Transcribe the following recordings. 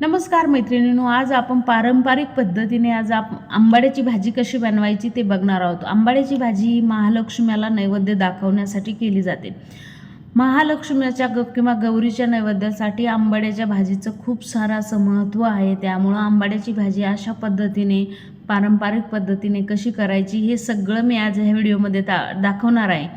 नमस्कार मैत्रिणींनो आज आपण पारंपरिक पद्धतीने आज आप आंबाड्याची भाजी कशी बनवायची ते बघणार आहोत. आंबाड्याची भाजी ही महालक्ष्म्याला नैवेद्य दाखवण्यासाठी केली जाते. महालक्ष्म्याच्या ग किंवा गौरीच्या नैवेद्यासाठी आंबाड्याच्या भाजीचं खूप सारं असं महत्त्व आहे. त्यामुळं आंबाड्याची भाजी अशा पद्धतीने पारंपरिक पद्धतीने कशी करायची हे सगळं मी आज ह्या व्हिडिओमध्ये दा दाखवणार आहे.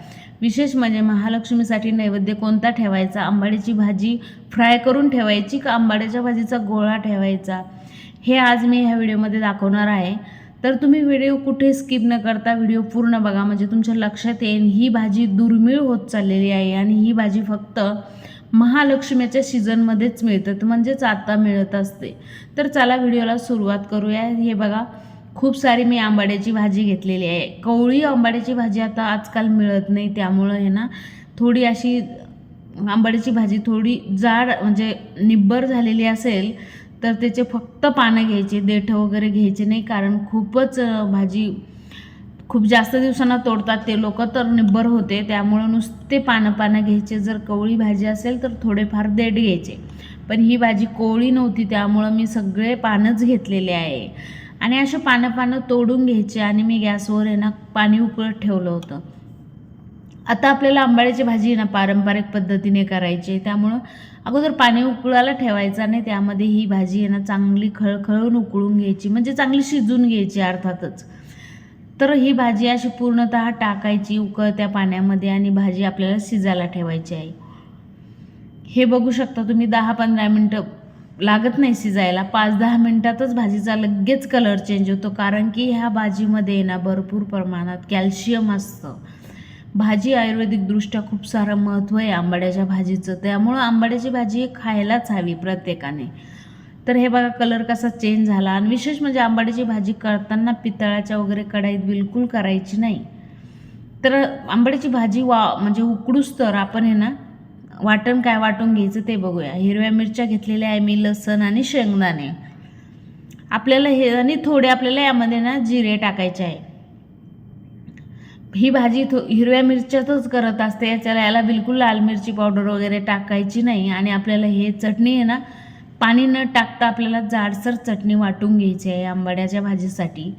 विशेष म्हणजे महालक्ष्मीसाठी नैवेद्य कोणता ठेवायचा? आंबाड्याची भाजी फ्राय करून ठेवायची का आंबाड्याच्या भाजीचा गोळा ठेवायचा? हे आज मी ह्या व्हिडिओमध्ये दाखवणार आहे. तर तुम्ही व्हिडिओ कुठे स्किप न करता व्हिडिओ पूर्ण बघा. म्हणजे तुमच्या लक्षात येईल ही भाजी दुर्मिळ होत चाललेली आहे आणि ही भाजी फक्त महालक्ष्मीच्या सीझनमध्येच मिळतात म्हणजेच आता मिळत असते. तर चला व्हिडिओला सुरुवात करूया. हे बघा खूप सारी मी आंबाड्याची भाजी घेतलेली आहे. कवळी आंबाड्याची भाजी आता आजकाल मिळत नाही त्यामुळं आहे ना थोडी अशी आंबाड्याची भाजी थोडी जाड म्हणजे निब्बर झालेली असेल तर त्याचे फक्त पानं घ्यायचे देठं वगैरे घ्यायचे नाही कारण खूपच भाजी खूप जास्त दिवसांना तोडतात ते लोक तर निब्बर होते त्यामुळं नुसते पानं पानं घ्यायचे. जर कवळी भाजी असेल तर थोडेफार देठ घ्यायचे. पण ही भाजी कोवळी नव्हती त्यामुळं मी सगळे पानंच घेतलेले आहे. आणि असे पानं पानं तोडून घ्यायचे आणि मी गॅसवर आहे ना पाणी उकळत ठेवलं होतं. आता आपल्याला आंबाड्याची भाजी आहे ना पारंपरिक पद्धतीने करायची. आहे त्यामुळं अगोदर पाणी उकळायला ठेवायचं आणि त्यामध्ये ही भाजी आहे ना चांगली खळखळून उकळून घ्यायची. म्हणजे चांगली शिजून घ्यायची अर्थातच. तर ही भाजी अशी पूर्णतः टाकायची उकळत्या पाण्यामध्ये आणि भाजी आपल्याला शिजायला ठेवायची आहे. हे बघू शकता तुम्ही दहा पंधरा मिनटं लागत नाही शिजायला. पाच दहा मिनटातच भाजीचा लगेच कलर चेंज होतो. कारण की ह्या भाजीमध्ये ना भरपूर प्रमाणात कॅल्शियम असतं. भाजी आयुर्वेदिकदृष्ट्या खूप सारं महत्त्व आहे आंबाड्याच्या भाजीचं. त्यामुळं आंबाड्याची भाजी खायलाच हवी प्रत्येकाने. तर हे बघा कलर कसा चेंज झाला. आणि विशेष म्हणजे आंबाड्याची भाजी करताना पितळाच्या वगैरे कढाईत बिलकुल करायची नाही. तर आंबाड्याची भाजी वा म्हणजे उकडूस तर आपण हे ना वाटण काय वाटून घ्यायचं ते बघूया. हिरव्या मिरच्या घेतलेल्या आहे मी लसण आणि शेंगदाणे. आपल्याला हे आणि थोडे आपल्याला यामध्ये ना जिरे टाकायचे आहे. ही भाजी थो हिरव्या मिरच्यातच करत असते. याच्याला याला बिलकुल लाल मिरची पावडर वगैरे टाकायची नाही आणि आपल्याला हे चटणी आहे ना पाणी न टाकता आपल्याला जाडसर चटणी वाटून घ्यायची आहे आंबाड्याच्या भाजीसाठी.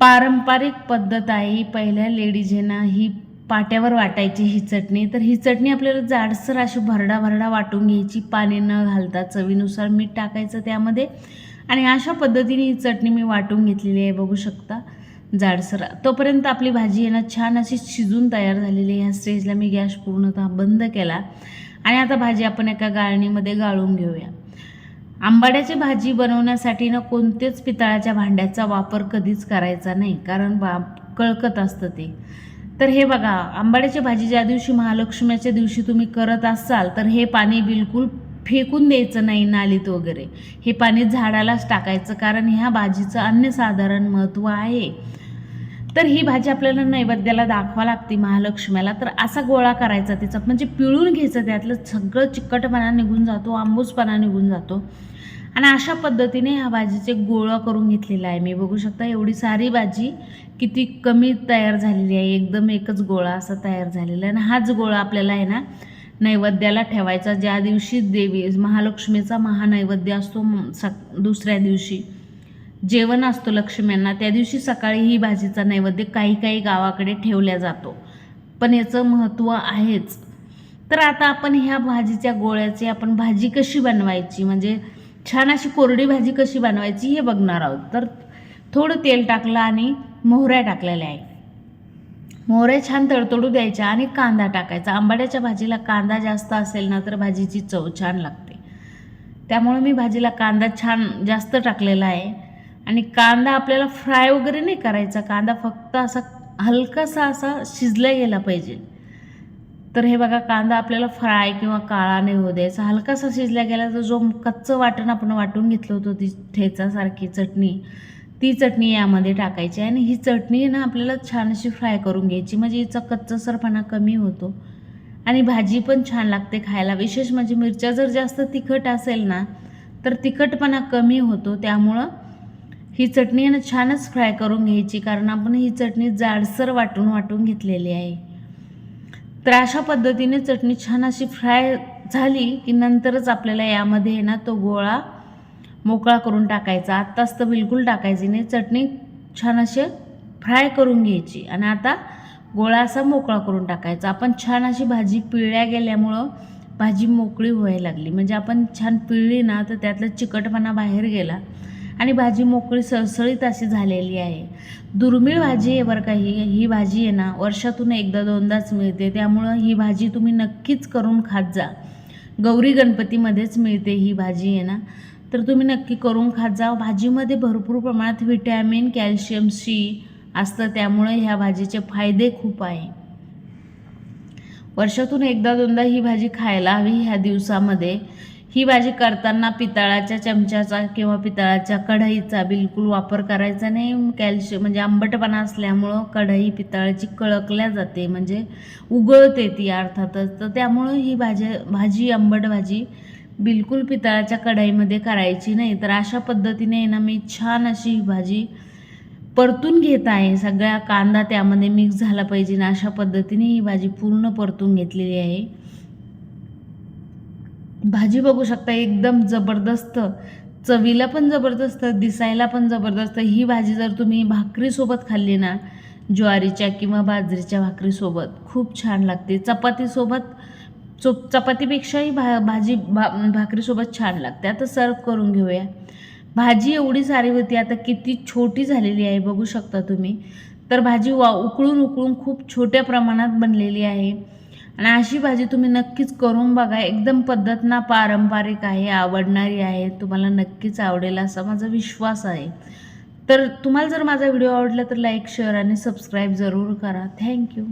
पारंपरिक पद्धत आहे ही. पहिल्या लेडीजेना ही पाट्यावर वाटायची ही चटणी. तर ही चटणी आपल्याला जाडसर अशी भरडा भरडा वाटून घ्यायची. पाणी न घालता चवीनुसार मीठ टाकायचं त्यामध्ये. आणि अशा पद्धतीने ही चटणी मी वाटून घेतलेली आहे बघू शकता. जाडसर. तोपर्यंत आपली भाजी आहे ना छान अशी शिजून तयार झालेली आहे. ह्या स्टेजला मी गॅस पूर्णतः बंद केला. आणि आता भाजी आपण एका गाळणीमध्ये गाळून घेऊया. आंबाड्याची भाजी बनवण्यासाठी ना कोणतेच पितळाच्या भांड्याचा वापर कधीच करायचा नाही. कारण बा कळकत असतं ते. तर हे बघा आंबाड्याची भाजी ज्या दिवशी महालक्ष्मीच्या दिवशी तुम्ही करत असाल तर हे पाणी बिलकुल फेकून द्यायचं नाही नालीत वगैरे. हे पाणी झाडालाच टाकायचं कारण ह्या भाजीचं अन्यसाधारण महत्त्व आहे. तर ही भाजी आपल्याला नैवेद्याला दाखवा लागते महालक्ष्म्याला तर असा गोळा करायचा त्याचा म्हणजे पिळून घ्यायचं त्यातलं सगळं चिकटपणा निघून जातो आंबूसपणा निघून जातो. आणि अशा पद्धतीने ह्या भाजीचे गोळा करून घेतलेला आहे. मी बघू शकता एवढी सारी भाजी किती कमी तयार झालेली आहे. एकदम एकच गोळा असा तयार झालेला आहे. आणि हाच गोळा आपल्याला आहे ना नैवेद्याला ठेवायचा. ज्या दिवशी देवी महालक्ष्मीचा महानैवेद्य असतो सक दुसऱ्या दिवशी जेवण असतो लक्ष्म्यांना त्या दिवशी सकाळी ही भाजीचा नैवेद्य काही काही गावाकडे ठेवल्या जातो. पण याचं महत्त्व आहेच. तर आता आपण ह्या भाजीच्या गोळ्याची आपण भाजी कशी बनवायची? म्हणजे छान अशी कोरडी भाजी कशी बनवायची हे बघणार आहोत. तर थोडं तेल टाकलं आणि मोहऱ्या टाकलेल्या आहे मोहऱ्या छान तडतडू द्यायच्या आणि कांदा टाकायचा. आंबाड्याच्या भाजीला कांदा जास्त असेल ना तर भाजीची चव छान लागते. त्यामुळे मी भाजीला कांदा छान जास्त टाकलेला आहे. आणि कांदा आपल्याला फ्राय वगैरे नाही करायचा. कांदा फक्त असा हलकासा असा शिजला गेला पाहिजे. तर हे बघा कांदा आपल्याला फ्राय किंवा काळा नाही होऊ द्यायचा. हलकासा शिजला गेला तर जो कच्चं वाटण आपण वाटून घेतलं होतं ती ठेचासारखी चटणी ती चटणी यामध्ये टाकायची आणि ही चटणी ना आपल्याला छान अशी फ्राय करून घ्यायची. म्हणजे हिचा कच्चसरपणा कमी होतो. आणि भाजी पण छान लागते खायला. विशेष म्हणजे मिरच्या जर जास्त तिखट असेल ना तर तिखटपणा कमी होतो. त्यामुळं ही चटणी ना छानच फ्राय करून घ्यायची. कारण आपण ही चटणी जाडसर वाटून वाटून घेतलेली आहे. तर अशा पद्धतीने चटणी छान अशी फ्राय झाली की नंतरच आपल्याला यामध्ये आहे ना तो गोळा मोकळा करून टाकायचा. आत्ताच तर बिलकुल टाकायची नाही. चटणी छान असे फ्राय करून घ्यायची आणि आता गोळा असा मोकळा करून टाकायचा. आपण छान अशी भाजी पिळल्या गेल्यामुळं भाजी मोकळी व्हायला लागली. म्हणजे आपण छान पिळली ना तर त्यातला चिकटपणा बाहेर गेला. आणि भाजी मोकळी सळसळीत अशी झालेली आहे. दुर्मिळ भाजी आहे बरं का ही. ही भाजी आहे ना वर्षातून एकदा दोनदाच मिळते. त्यामुळं ही भाजी तुम्ही नक्कीच करून खात जा. गौरी गणपतीमध्येच मिळते ही भाजी आहे ना. तर तुम्ही नक्की करून खात जा. भाजीमध्ये भरपूर प्रमाणात व्हिटॅमिन कॅल्शियम सी असतं. त्यामुळे ह्या भाजीचे फायदे खूप आहे. वर्षातून एकदा दोनदा ही भाजी खायला हवी ह्या दिवसामध्ये. ही भाजी करताना पितळाच्या चमच्याचा किंवा पितळाच्या कढईचा बिलकुल वापर करायचा नाही. कॅल्शियम म्हणजे आंबटपणा असल्यामुळं कढई पितळाची कळकल्या जाते म्हणजे उगळते ती अर्थातच. तर त्यामुळं ही भाजी भाजी आंबट भाजी बिलकुल पितळाच्या कढईमध्ये करायची नाही. तर अशा पद्धतीने ना मी छान अशी ही भाजी परतून घेत आहे. सगळ्या कांदा त्यामध्ये मिक्स झाला पाहिजे ना अशा पद्धतीने ही भाजी पूर्ण परतून घेतलेली आहे. भाजी बघू शकता एकदम जबरदस्त. चवीला पण जबरदस्त दिसायला पण जबरदस्त. ही भाजी जर तुम्ही भाकरीसोबत खाल्ली ना ज्वारीच्या किंवा बाजरीच्या भाकरीसोबत खूप छान लागते. चपातीसोबत चो चपातीपेक्षाही भा भाजी भा भाकरीसोबत छान लागते. आता सर्व करून घेऊया. भाजी एवढी सारी होती आता किती छोटी झालेली आहे बघू शकता तुम्ही. तर भाजी वा उकळून उकळून खूप छोट्या प्रमाणात बनलेली आहे. आणि अशी भाजी तुम्ही नक्कीच करून बघा. एकदम पद्धत ना पारंपरिक आहे आवडणारी आहे. तुम्हाला नक्कीच आवडेल असा माझा विश्वास आहे. तर तुम्हाला जर माझा व्हिडिओ आवडला तर लाईक शेअर आणि सबस्क्राईब जरूर करा. थँक्यू.